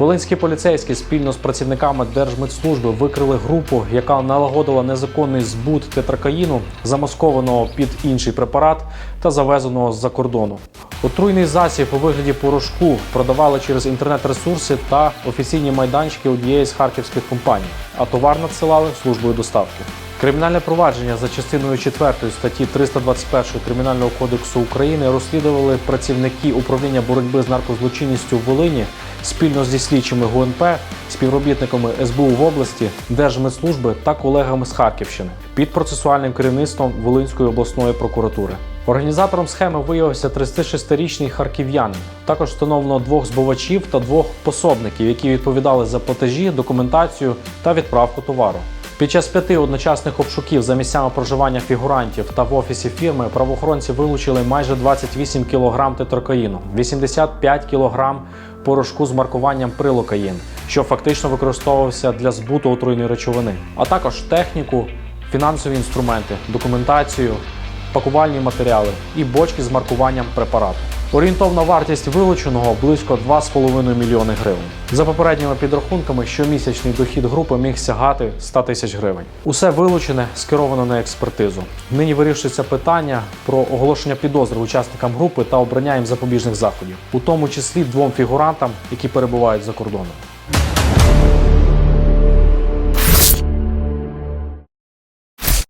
Волинські поліцейські спільно з працівниками Держмитслужби викрили групу, яка налагодила незаконний збут тетракаїну, замаскованого під інший препарат та завезеного з-за кордону. Отруйний засіб у вигляді порошку продавали через інтернет-ресурси та офіційні майданчики однієї з харківських компаній, а товар надсилали службою доставки. Кримінальне провадження за частиною 4 статті 321 Кримінального кодексу України розслідували працівники управління боротьби з наркозлочинністю в Волині спільно зі слідчими ГУНП, співробітниками СБУ в області, Держмедслужби та колегами з Харківщини під процесуальним керівництвом Волинської обласної прокуратури. Організатором схеми виявився 36-річний харків'янин. Також встановлено двох збувачів та двох пособників, які відповідали за платежі, документацію та відправку товару. Під час п'яти одночасних обшуків за місцями проживання фігурантів та в офісі фірми правоохоронці вилучили майже 28 кг тетракаїну, 85 кг порошку з маркуванням прилокаїн, що фактично використовувався для збуту отруйної речовини, а також техніку, фінансові інструменти, документацію, пакувальні матеріали і бочки з маркуванням препарату. Орієнтовна вартість вилученого близько 2,5 мільйони гривень. За попередніми підрахунками, щомісячний дохід групи міг сягати 100 тисяч гривень. Усе вилучене скеровано на експертизу. Нині вирішується питання про оголошення підозри учасникам групи та обрання їм запобіжних заходів, у тому числі двом фігурантам, які перебувають за кордоном.